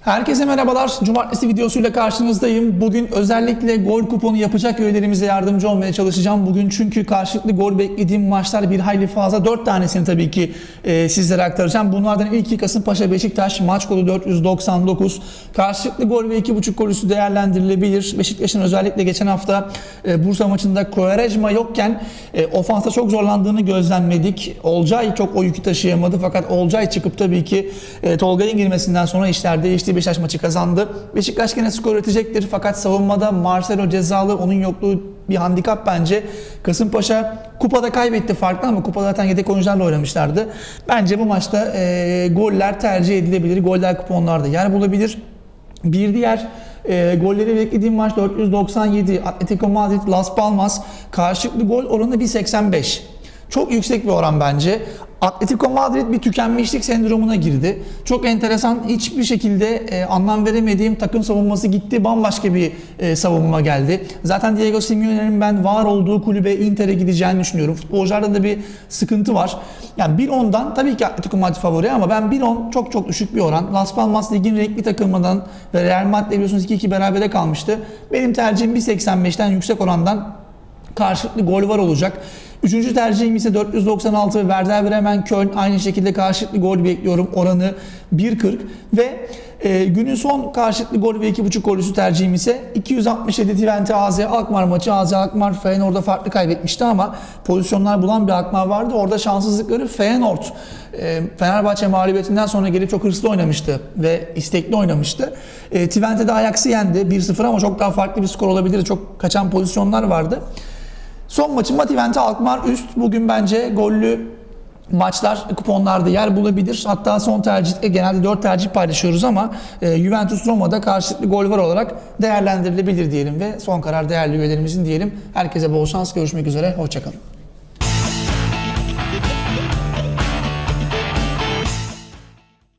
Herkese merhabalar. Cumartesi videosuyla karşınızdayım. Bugün özellikle gol kuponu yapacak üyelerimize yardımcı olmaya çalışacağım. Bugün çünkü karşılıklı gol beklediğim maçlar bir hayli fazla. 4 tanesini tabii ki e, sizlere aktaracağım. Bunlardan ilki Kasımpaşa Beşiktaş maç kodu 499. Karşılıklı gol ve 2.5 gol üstü değerlendirilebilir. Beşiktaş'ın özellikle geçen hafta e, Bursa maçında Kovarejma yokken e, ofansta çok zorlandığını gözlemledik. Olcay çok o yükü taşıyamadı fakat Olcay çıkıp tabii ki e, Tolga'nın girmesinden sonra işler değişti. Beşiktaş maçı kazandı. Beşiktaş gene skor üretecektir fakat savunmada Marcelo cezalı onun yokluğu bir handikap bence. Kasımpaşa kupada kaybetti farklı ama kupada zaten yedek oyuncularla oynamışlardı. Bence bu maçta e, goller tercih edilebilir. Goller kuponlarda yer bulabilir. Bir diğer e, golleri beklediğim maç 497 Atletico Madrid Las Palmas karşılıklı gol oranı 1.85. Çok yüksek bir oran bence. Atletico Madrid bir tükenmişlik sendromuna girdi. Çok enteresan hiçbir şekilde e, anlam veremediğim takım savunması gitti. Bambaşka bir e, savunma geldi. Zaten Diego Simeone'nin ben var olduğu kulübe Inter'e gideceğini düşünüyorum. Futbolcularda da bir sıkıntı var. Yani 1.10'dan tabii ki Atletico Madrid favori ama ben 1.10 çok çok düşük bir oran. Las Palmas ligin renkli takımından ve Real Madrid biliyorsunuz 2-2 berabere kalmıştı. Benim tercihim 1.85'ten yüksek orandan karşılıklı gol var olacak. Üçüncü tercihim ise 496 Werder Bremen Köln aynı şekilde karşılıklı gol bekliyorum oranı 1.40 ve e, günün son karşılıklı gol ve 2.5 gol üstü tercihim ise 267 Twente AZ Alkmaar maçı AZ Alkmaar Feyenoord'a farklı kaybetmişti ama pozisyonlar bulan bir Alkmaar vardı. Orada şanssızlıkları Feyenoord e, Fenerbahçe mağlubiyetinden sonra gelip çok hırslı oynamıştı ve istekli oynamıştı. E, Twente'de Ajax'ı yendi 1-0 ama çok daha farklı bir skor olabilirdi. Çok kaçan pozisyonlar vardı. Son maçım Twente Alkmaar üst. Bugün bence gollü maçlar kuponlarda yer bulabilir. Hatta son tercih genelde 4 tercih paylaşıyoruz ama e, Juventus Roma'da karşılıklı gol var olarak değerlendirilebilir diyelim ve son karar değerli üyelerimizin diyelim. Herkese bol şans. Görüşmek üzere. Hoşçakalın.